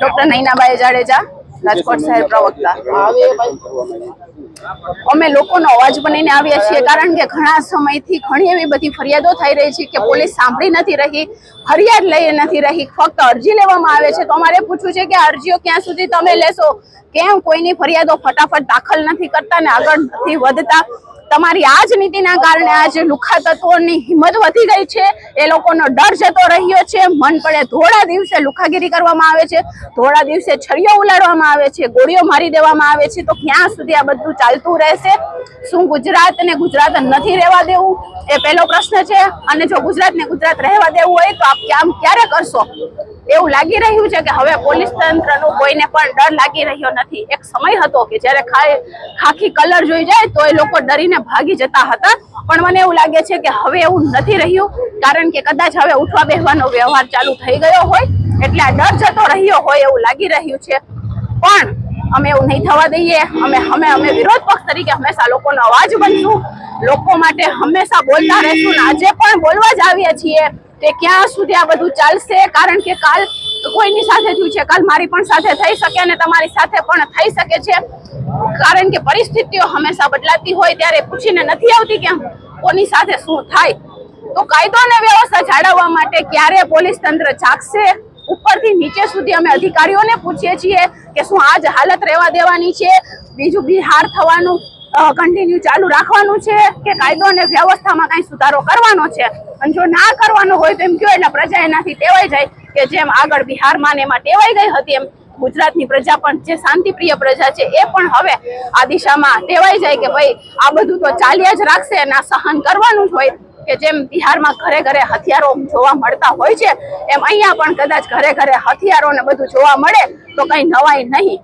Doctor નૈનાબાઈ Jadeja, Rajkot શહેર પ્રવક્તા. અમે લોકોનો અવાજ બનીને આવ્યા છીએ કારણ કે ઘણા સમયથી ઘણી એવી બધી ફરિયાદો થઈ રહી છે કે પોલીસ સાંભળી નથી રહી, ફરિયાદ લઈ નથી રહી, ફક્ત અરજી લેવામાં આવે છે. તો અમારે પૂછવું છે કે અરજીઓ ક્યાં સુધી તમે લેશો? કેમ કોઈની ફરિયાદો ફટાફટ દાખલ નથી કરતા ને આગળ નથી વધતા? તમારી આ જ નીતિના કારણે આજે લુખા તત્વોની હિંમત વધી ગઈ છે. એ લોકોનો ડર જતો રહ્યો છે. મન પડે ધોળા દિવસે લુખાગીરી કરવામાં આવે છે. ધોળા દિવસે છરીઓ ઉલાડવામાં આવે છે. ગોળીઓ મારી દેવામાં આવે છે. તો ક્યાં સુધી આ બધું ચાલતું રહેશે? શું ગુજરાત ને ગુજરાત નથી રહેવા દેવું? એ પહેલો પ્રશ્ન છે. અને જો ગુજરાત ને ગુજરાત રહેવા દેવું હોય તો આપ કામ ક્યારે કરશો? એવું લાગી રહ્યું છે કે હવે પોલીસ તંત્રનું કોઈને પણ ડર લાગી રહ્યો નથી. એક સમય હતો કે જ્યારે ખાખી કલર જોઈ જાય તો એ લોકો ડરીને ભાગી જતા હતા. પણ મને એવું લાગે છે કે હવે એવું નથી રહ્યું, કારણ કે કદાચ હવે ઉઠવા બેહવાનો વ્યવહાર ચાલુ થઈ ગયો હોય, એટલે આ ડર જતો રહ્યો હોય એવું લાગી રહ્યું છે. પણ અમે એવું નહીં થવા દઈએ. અમે અમે અમે વિરોધ પક્ષ તરીકે હંમેશા લોકોનો અવાજ બનશું. લોકો માટે હંમેશા બોલતા રહેશું. આજે પણ બોલવા જ આવ્યા છીએ. કે ક્યાં સુધી આ બધું ચાલશે? કારણ કે કાલ કોઈની સાથે થયું છે? કાલ મારી પણ સાથે થઈ શકે અને તમારી સાથે પણ થઈ શકે છે. કારણ કે પરિસ્થિતિઓ હંમેશા બદલાતી હોય ત્યારે પૂછીને નથી આવતી કે કોની સાથે શું થાય. તો કાયદો અને વ્યવસ્થા જાળવવા માટે ક્યારે પોલીસ તંત્ર જાગશે? ઉપરથી નીચે સુધી અમે અધિકારીઓને પૂછીએ છીએ કે શું આજ હાલત રહેવા દેવાની છે? બીજું બિહાર થવાનું કન્ટિન્યુ ચાલુ રાખવાનું છે કે કાયદો અને વ્યવસ્થામાં કઈ સુધારો કરવાનો છે? અને જો ના કરવાનો હોય તો એમ કયો? એટલે પ્રજા એનાથી ટેવાઈ જાય કે જેમ આગળ બિહારમાં ને એમાં ટેવાઈ ગઈ હતી એમ. ગુજરાતની પ્રજા પણ જે શાંતિપ્રિય પ્રજા છે એ પણ હવે આ દિશામાં ટેવાઈ જાય કે ભાઈ આ બધું તો ચાલ્યા જ રાખશે અને સહન કરવાનું જ હોય કે જેમ બિહારમાં ઘરે ઘરે હથિયારો જોવા મળતા હોય છે, એમ અહીંયા પણ કદાચ ઘરે ઘરે હથિયારો ને બધું જોવા મળે તો કઈ નવાય નહીં.